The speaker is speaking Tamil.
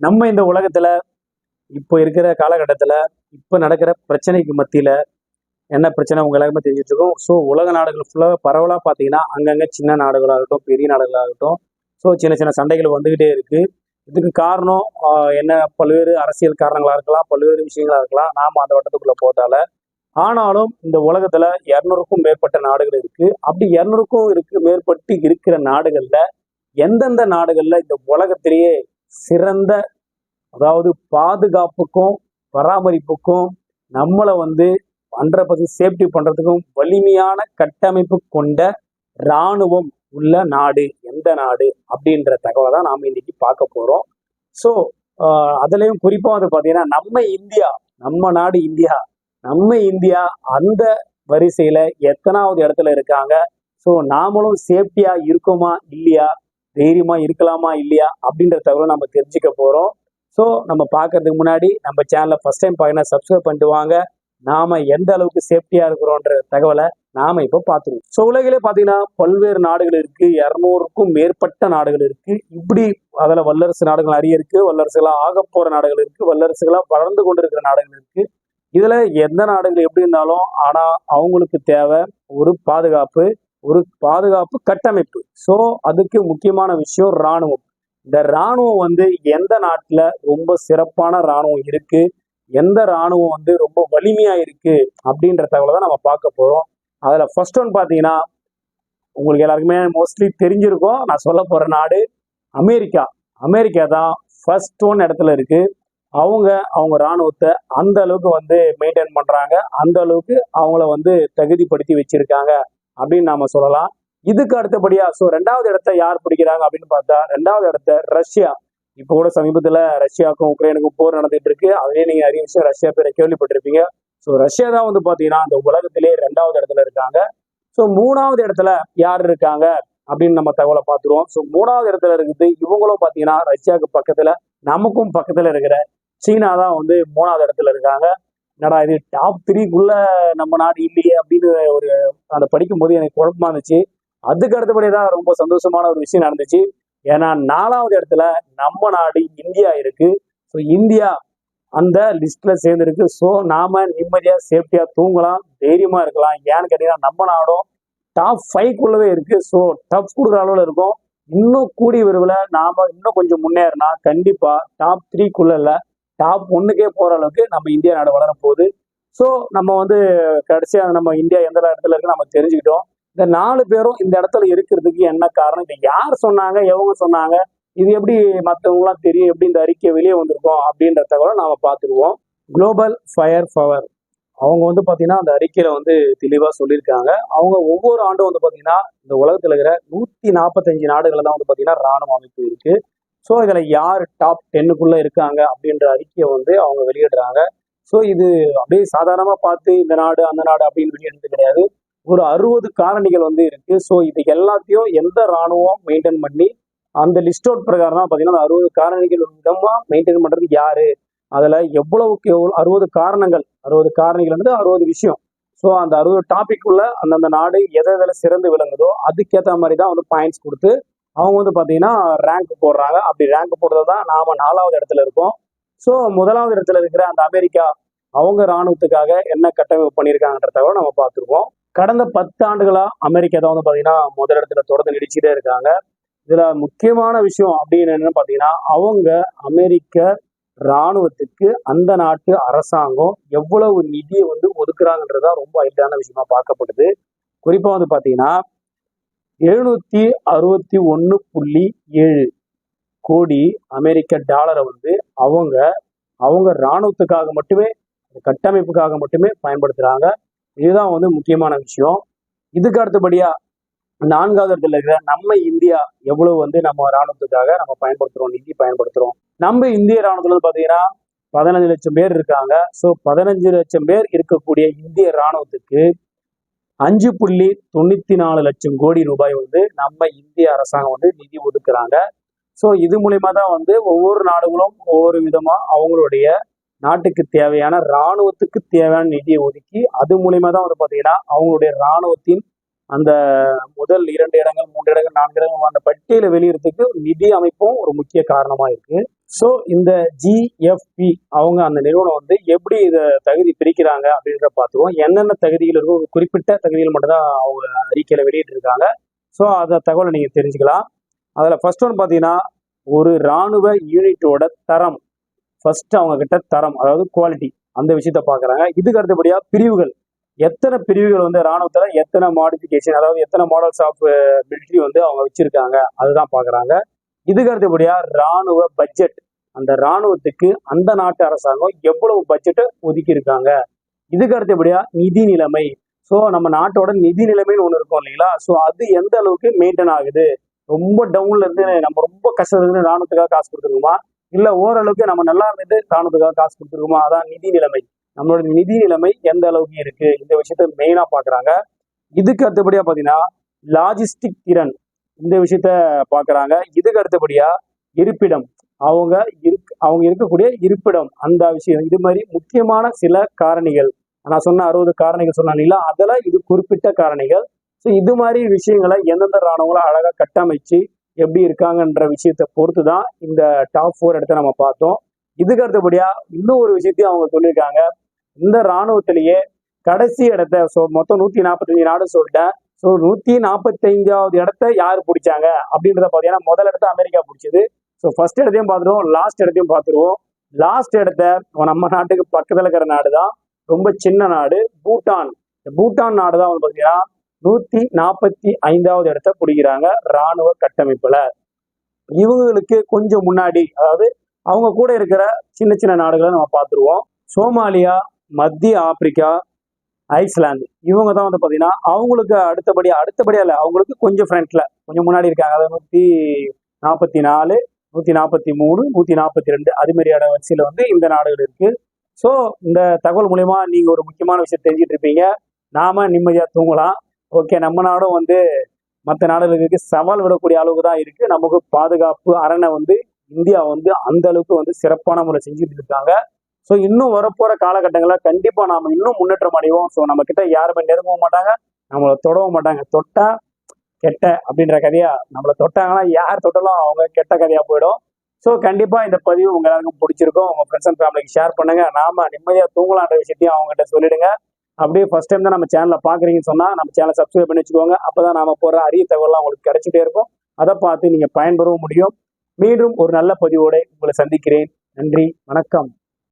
நம்ம இந்த உலகத்துல இப்போ இருக்கிற காலகட்டத்தில் இப்போ நடக்கிற பிரச்சனைக்கு மத்தியில் என்ன பிரச்சனை உங்க எல்லாருமே தெரிஞ்சுட்டு இருக்கோம். ஸோ உலக நாடுகள் ஃபுல்லாக பரவலாக பார்த்தீங்கன்னா அங்கங்கே சின்ன நாடுகளாகட்டும் பெரிய நாடுகளாகட்டும் ஸோ சின்ன சின்ன சண்டைகள் வந்துக்கிட்டே இருக்குது இதுக்கு காரணம் என்ன பல்வேறு அரசியல் காரணங்களாக இருக்கலாம் பல்வேறு விஷயங்களாக இருக்கலாம் நாம அந்த வட்டத்துக்குள்ளே போதால ஆனாலும் இந்த உலகத்துல இரநூறுக்கும் மேற்பட்ட நாடுகள் இருக்கு. அப்படி இரநூறுக்கும் இருக்கு மேற்பட்டு இருக்கிற நாடுகள்ல எந்தெந்த நாடுகள்ல இந்த உலகத்திலேயே சிறந்த அதாவது பாதுகாப்புக்கும் பராமரிப்புக்கும் நம்மளை வந்து ஹண்ட்ரட் பர்சன்ட் சேஃப்டி பண்றதுக்கும் வலிமையான கட்டமைப்பு கொண்ட இராணுவம் உள்ள நாடு எந்த நாடு அப்படின்ற தகவலை தான் நாம இன்னைக்கு பார்க்க போறோம். ஸோ அதுலயும் குறிப்பா வந்து பாத்தீங்கன்னா நம்ம இந்தியா நம்ம நாடு இந்தியா நம்ம இந்தியா அந்த வரிசையில எத்தனாவது இடத்துல இருக்காங்க? ஸோ நாமளும் சேஃப்டியா இருக்கோமா இல்லையா? தைரியமா இருக்கலாமா இல்லையா அப்படின்ற தகவலை நம்ம தெரிஞ்சுக்க போறோம். ஸோ நம்ம பார்க்கறதுக்கு முன்னாடி நம்ம சேனலை ஃபர்ஸ்ட் டைம் பார்க்கணும் சப்ஸ்கிரைப் பண்ணிட்டு வாங்க. நாம எந்த அளவுக்கு சேஃப்டியா இருக்கிறோன்ற தகவலை நாம இப்போ பார்த்துருவோம். ஸோ உலகிலே பார்த்தீங்கன்னா பல்வேறு நாடுகள் இருக்கு. இரநூறுக்கும் மேற்பட்ட நாடுகள் இருக்கு. இப்படி அதில் வல்லரசு நாடுகள் நிறைய இருக்கு. வல்லரசுகளா ஆக போற நாடுகள் இருக்கு. வல்லரசுகளா வளர்ந்து கொண்டிருக்கிற நாடுகள் இருக்கு. இதுல எந்த நாடுகள் எப்படி இருந்தாலும் ஆனா அவங்களுக்கு தேவை ஒரு பாதுகாப்பு. ஒரு பாதுகாப்பு கட்டமைப்பு. ஸோ அதுக்கு முக்கியமான விஷயம் இராணுவம். இந்த இராணுவம் வந்து எந்த நாட்டில் ரொம்ப சிறப்பான இராணுவம் இருக்கு? எந்த இராணுவம் வந்து ரொம்ப வலிமையா இருக்கு? அப்படின்ற தகவலை தான் நம்ம பார்க்க போறோம். அதுல ஃபர்ஸ்ட் ஒன் பார்த்தீங்கன்னா உங்களுக்கு எல்லாருக்குமே மோஸ்ட்லி தெரிஞ்சிருக்கும். நான் சொல்ல போற நாடு அமெரிக்கா. அமெரிக்கா தான் ஃபர்ஸ்ட் ஒன் இடத்துல இருக்கு. அவங்க அவங்க இராணுவத்தை அந்த அளவுக்கு வந்து மெயின்டைன் பண்றாங்க. அந்த அளவுக்கு அவங்கள வந்து தகுதிப்படுத்தி வச்சிருக்காங்க. அப்படின்னு நாம சொல்லலாம். இதுக்கு அடுத்தபடியா ஸோ ரெண்டாவது இடத்த யார் பிடிக்கிறாங்க அப்படின்னு பார்த்தா ரெண்டாவது இடத்த ரஷ்யா. இப்போ கூட சமீபத்துல ரஷ்யாவுக்கும் உக்ரைனுக்கும் போர் நடந்துட்டு இருக்கு. அதுலயே நீங்க நிறைய விஷயம் ரஷ்யா பேரை கேள்விப்பட்டிருப்பீங்க. ஸோ ரஷ்யா தான் வந்து பாத்தீங்கன்னா அந்த உலகத்திலே ரெண்டாவது இடத்துல இருக்காங்க. ஸோ மூணாவது இடத்துல யார் இருக்காங்க அப்படின்னு நம்ம தகவலை பார்த்துருவோம். ஸோ மூணாவது இடத்துல இருக்குது இவங்களும் பார்த்தீங்கன்னா ரஷ்யாவுக்கு பக்கத்துல நமக்கும் பக்கத்துல இருக்கிற சீனா தான் வந்து மூணாவது இடத்துல இருக்காங்க. என்னடா இது டாப் த்ரீக்குள்ள நம்ம நாடு இல்லையே அப்படின்னு ஒரு அதை படிக்கும் போது எனக்கு குழப்பமா இருந்துச்சு. அதுக்கு அடுத்தபடி தான் ரொம்ப சந்தோஷமான ஒரு விஷயம் நடந்துச்சு. ஏன்னா நாலாவது இடத்துல நம்ம நாடு இந்தியா இருக்கு. ஸோ இந்தியா அந்த லிஸ்ட்ல சேர்ந்துருக்கு. ஸோ நாம நிம்மதியா சேஃப்டியா தூங்கலாம் தைரியமா இருக்கலாம். ஏன்னு கேட்டீங்கன்னா நம்ம நாடும் டாப் ஃபைவ்க்குள்ளவே இருக்கு. ஸோ டஃப் கொடுக்குற அளவில் இருக்கும். இன்னும் கூடிய விரைவில் நாம இன்னும் கொஞ்சம் முன்னேறினா கண்டிப்பா டாப் த்ரீக்குள்ள இல்லை. டாப் ஒன்றுக்கே போகிற அளவுக்கு நம்ம இந்தியா நாடு வளர போகுது. ஸோ நம்ம வந்து கடைசியாக நம்ம இந்தியா எந்த இடத்துல இருக்கு நம்ம தெரிஞ்சுக்கிட்டோம். இந்த நாலு பேரும் இந்த இடத்துல இருக்கிறதுக்கு என்ன காரணம்? இதை யார் சொன்னாங்க? எவங்க சொன்னாங்க? இது எப்படி மற்றவங்களாம் தெரியும்? எப்படி இந்த அறிக்கை வெளியே வந்திருக்கோம்? அப்படின்ற தகவலை நாம் பார்த்துருவோம் குளோபல் ஃபயர் பவர் அவங்க வந்து பார்த்தீங்கன்னா அந்த அறிக்கையில் வந்து தெளிவாக சொல்லியிருக்காங்க. அவங்க ஒவ்வொரு ஆண்டும் வந்து பார்த்தீங்கன்னா இந்த உலகத்தில் இருக்கிற நூற்றி நாற்பத்தஞ்சு நாடுகளில் தான் வந்து பார்த்தீங்கன்னா ராணுவ அமைப்பு இருக்குது ஸோ இதில் யார் டாப் டென்னுக்குள்ளே இருக்காங்க அப்படின்ற அறிக்கையை வந்து அவங்க வெளியிடுறாங்க. ஸோ இது அப்படியே சாதாரணமாக பார்த்து இந்த நாடு அந்த நாடு அப்படின்னு வெளியிடுறது கிடையாது. ஒரு அறுபது காரணிகள் வந்து இருக்கு. ஸோ இது எல்லாத்தையும் எந்த ராணுவம் மெயின்டைன் பண்ணி அந்த லிஸ்ட் அவுட் பிரகாரம் தான் பார்த்தீங்கன்னா அந்த அறுபது காரணிகள் விதமாக மெயின்டைன் பண்ணுறது யாரு? அதில் எவ்வளவுக்கு எவ்வளோ அறுபது காரணங்கள் அறுபது காரணிகள் வந்து அறுபது விஷயம். ஸோ அந்த அறுபது டாபிக் உள்ள அந்தந்த நாடு எதை எதில் சிறந்து விளங்குதோ அதுக்கேற்ற மாதிரி தான் வந்து பாயிண்ட்ஸ் கொடுத்து அவங்க வந்து பார்த்தீங்கன்னா ரேங்க் போடுறாங்க. அப்படி ரேங்க் போடுறது தான் நாம் நாலாவது இடத்துல இருக்கோம். ஸோ முதலாவது இடத்துல இருக்கிற அந்த அமெரிக்கா அவங்க ராணுவத்துக்காக என்ன கட்டமைப்பு பண்ணியிருக்காங்கன்ற நம்ம பார்த்துருவோம். கடந்த பத்து ஆண்டுகளாக அமெரிக்கா தான் வந்து பார்த்தீங்கன்னா முதல் இடத்துல தொடர்ந்து நடிச்சுட்டே இருக்காங்க. இதில் முக்கியமான விஷயம் அப்படின்னு என்னன்னு பார்த்தீங்கன்னா அவங்க அமெரிக்க ராணுவத்துக்கு அந்த நாட்டு அரசாங்கம் எவ்வளவு நிதியை வந்து ஒதுக்குறாங்கன்றதா ரொம்ப ஐட்டான விஷயமா பார்க்கப்படுது. குறிப்பாக வந்து பார்த்தீங்கன்னா எழுநூத்தி அறுபத்தி ஒன்று புள்ளி ஏழு கோடி அமெரிக்க டாலரை வந்து அவங்க அவங்க ராணுவத்துக்காக மட்டுமே கட்டமைப்புக்காக மட்டுமே பயன்படுத்துகிறாங்க இதுதான் வந்து முக்கியமான விஷயம். இதுக்கு அடுத்தபடியா நான்காவது இடத்துல இருக்கிற நம்ம இந்தியா எவ்வளவு வந்து நம்ம ராணுவத்துக்காக நம்ம பயன்படுத்துறோம் நிதி பயன்படுத்துறோம். நம்ம இந்திய இராணுவத்துல வந்து பாத்தீங்கன்னா பதினஞ்சு லட்சம் பேர் இருக்காங்க. ஸோ பதினஞ்சு லட்சம் பேர் இருக்கக்கூடிய இந்திய ராணுவத்துக்கு அஞ்சு புள்ளி தொண்ணூத்தி நாலு லட்சம் கோடி ரூபாய் வந்து நம்ம இந்திய அரசாங்கம் வந்து நிதி ஒதுக்குறாங்க. ஸோ இது மூலியமா தான் வந்து ஒவ்வொரு நாடுகளும் ஒவ்வொரு விதமா அவங்களுடைய நாட்டுக்கு தேவையான ராணுவத்துக்கு தேவையான நிதியை ஒதுக்கி அது மூலியமா தான் வந்து பார்த்தீங்கன்னா அவங்களுடைய ராணுவத்தின் அந்த முதல் இரண்டு இடங்கள் மூன்று இடங்கள் நான்கு இடங்கள் அந்த பட்டியலை வெளியிடறதுக்கு நிதி அமைப்பும் ஒரு முக்கிய காரணமா இருக்கு. ஸோ இந்த ஜிஎஃப்பி அவங்க அந்த நிறுவனம் வந்து எப்படி இதை தகுதி பிரிக்கிறாங்க அப்படின்ற பார்த்துருவோம். என்னென்ன தகுதிகள் இருக்கும் ஒரு குறிப்பிட்ட தகுதிகள் மட்டும்தான் அவங்க அறிக்கையில் வெளியிட்டிருக்காங்க. ஸோ அந்த தகவலை நீங்கள் தெரிஞ்சுக்கலாம். அதில் ஃபர்ஸ்ட் ஒன் பார்த்தீங்கன்னா ஒரு இராணுவ யூனிட்டோட தரம். ஃபர்ஸ்ட் அவங்க கிட்ட தரம் அதாவது குவாலிட்டி அந்த விஷயத்த பார்க்குறாங்க. இதுக்கு அடுத்தபடியாக பிரிவுகள். எத்தனை பிரிவுகள் வந்து இராணுவத்தில் எத்தனை மாடிஃபிகேஷன் அதாவது எத்தனை மாடல்ஸ் ஆஃப் மிலிட்ரி வந்து அவங்க வச்சுருக்காங்க அதுதான் பார்க்குறாங்க. இதுக்கு அடுத்தபடியாக ராணுவ பட்ஜெட் அந்த ராணுவத்துக்கு அந்த நாட்டு அரசாங்கம் எவ்வளவு பட்ஜெட்டை ஒதுக்கி இருக்காங்க இதுக்கு அடுத்தபடியாக நிதி நிலைமை. ஸோ நம்ம நாட்டோட நிதி நிலைமைன்னு ஒன்று இருக்கும் இல்லைங்களா? ஸோ அது எந்த அளவுக்கு மெயின்டைன் ஆகுது? ரொம்ப டவுன்ல இருந்து நம்ம ரொம்ப கஷ்டத்துல இருந்து ராணுவத்துக்காக காசு கொடுத்துருக்கோமா? இல்லை ஓரளவுக்கு நம்ம நல்லா இருந்துட்டு ராணுவத்துக்காக காசு கொடுத்துருக்கோமா? அதான் நிதி நிலைமை. நம்மளோட நிதி நிலைமை எந்த அளவுக்கு இருக்கு? இந்த விஷயத்த மெயினாக பார்க்குறாங்க இதுக்கு அடுத்தபடியா பார்த்தீங்கன்னா லாஜிஸ்டிக் திறன். இந்த விஷயத்த பாக்குறாங்க இதுக்கு அடுத்தபடியா இருப்பிடம். அவங்க இருக் அவங்க இருக்கக்கூடிய இருப்பிடம். அந்த விஷயம் இது மாதிரி முக்கியமான சில காரணிகள். நான் சொன்ன அறுபது காரணிகள் சொன்னாங்களா அதெல்லாம் இது குறிப்பிட்ட காரணிகள். ஸோ இது மாதிரி விஷயங்களை எந்தெந்த இராணுவங்களும் அழகாக கட்டமைச்சு எப்படி இருக்காங்கன்ற விஷயத்தை பொறுத்து தான் இந்த டாப் ஃபோர் இடத்த நம்ம பார்த்தோம். இதுக்கு அடுத்தபடியா இன்னும் ஒரு விஷயத்தையும் அவங்க சொல்லியிருக்காங்க. இந்த ராணுவத்திலேயே கடைசி இடத்த ஸோ மொத்தம் நூத்தி நாற்பத்தஞ்சு நாடு சொல்லிட்டேன். ஸோ நூத்தி நாற்பத்தைந்தாவது இடத்த யார் பிடிச்சாங்க? அப்படின்றத பார்த்தீங்கன்னா முதல் இடத்த அமெரிக்கா பிடிச்சது. ஸோ ஃபர்ஸ்ட் இடத்தையும் பார்த்துருவோம் லாஸ்ட் இடத்தையும் பார்த்துருவோம். லாஸ்ட் இடத்த நம்ம நாட்டுக்கு பக்கத்தில் இருக்கிற நாடு தான் ரொம்ப சின்ன நாடு பூட்டான். இந்த பூட்டான் நாடு தான் வந்து பார்த்தீங்கன்னா நூத்தி நாற்பத்தி ஐந்தாவது இடத்த பிடிக்கிறாங்க ராணுவ கட்டமைப்புல. இவங்களுக்கு கொஞ்சம் முன்னாடி அதாவது அவங்க கூட இருக்கிற சின்ன சின்ன நாடுகளை நம்ம பார்த்துருவோம். சோமாலியா மத்திய ஆப்பிரிக்கா ஐஸ்லாந்து. இவங்க தான் வந்து பார்த்தீங்கன்னா அவங்களுக்கு அடுத்தபடியாக அடுத்தபடியாக இல்லை அவங்களுக்கு கொஞ்சம் ஃப்ரண்ட்ல கொஞ்சம் முன்னாடி இருக்காங்க. அதாவது நூற்றி நாற்பத்தி நாலு நூற்றி நாற்பத்தி மூணு நூற்றி நாற்பத்தி ரெண்டு அது மாதிரியான வரிசையில் வந்து இந்த நாடுகள் இருக்கு. ஸோ இந்த தகவல் மூலயமா நீங்கள் ஒரு முக்கியமான விஷயம் தெரிஞ்சிட்டு இருப்பீங்க. நாம நிம்மதியாக தூங்கலாம். ஓகே நம்ம நாடும் வந்து மற்ற நாடுகளுக்கு சவால் விடக்கூடிய அளவுக்கு தான் இருக்கு. நமக்கு பாதுகாப்பு அரணை வந்து இந்தியா வந்து அந்த அளவுக்கு வந்து சிறப்பான முறை செஞ்சுட்டு இருக்காங்க. ஸோ இன்னும் வரப்போற காலகட்டங்களில் கண்டிப்பா நாம இன்னும் முன்னேற்றம் அடைவோம். ஸோ நம்ம கிட்ட யாருமே நெருங்கவும் மாட்டாங்க. நம்மளை தொடவும் மாட்டாங்க. தொட்டா கெட்ட அப்படின்ற கதையா நம்மளை தொட்டாங்கன்னா யார் தொட்டாலும் அவங்க கெட்ட கதையா போயிடும். ஸோ கண்டிப்பா இந்த பதிவு உங்க எல்லாருக்கும் பிடிச்சிருக்கும். உங்க ஃப்ரெண்ட்ஸ் அண்ட் ஃபேமிலிக்கு ஷேர் பண்ணுங்க. நாம நிம்மதியா தூங்கலான்ற விஷயத்தையும் அவங்ககிட்ட சொல்லிடுங்க. அப்படியே ஃபர்ஸ்ட் டைம் தான் நம்ம சேனலை பாக்குறீங்கன்னு சொன்னால் நம்ம சேனலை சப்ஸ்கிரைப் பண்ணி வச்சுக்கோங்க. அப்போ தான் நாம போகிற அரிய தகவலாம் உங்களுக்கு கிடைச்சிட்டே இருக்கும். அதை பார்த்து நீங்கள் பயன்பெறவும் முடியும். மீண்டும் ஒரு நல்ல பதிவோடு உங்களை சந்திக்கிறேன். நன்றி. வணக்கம்.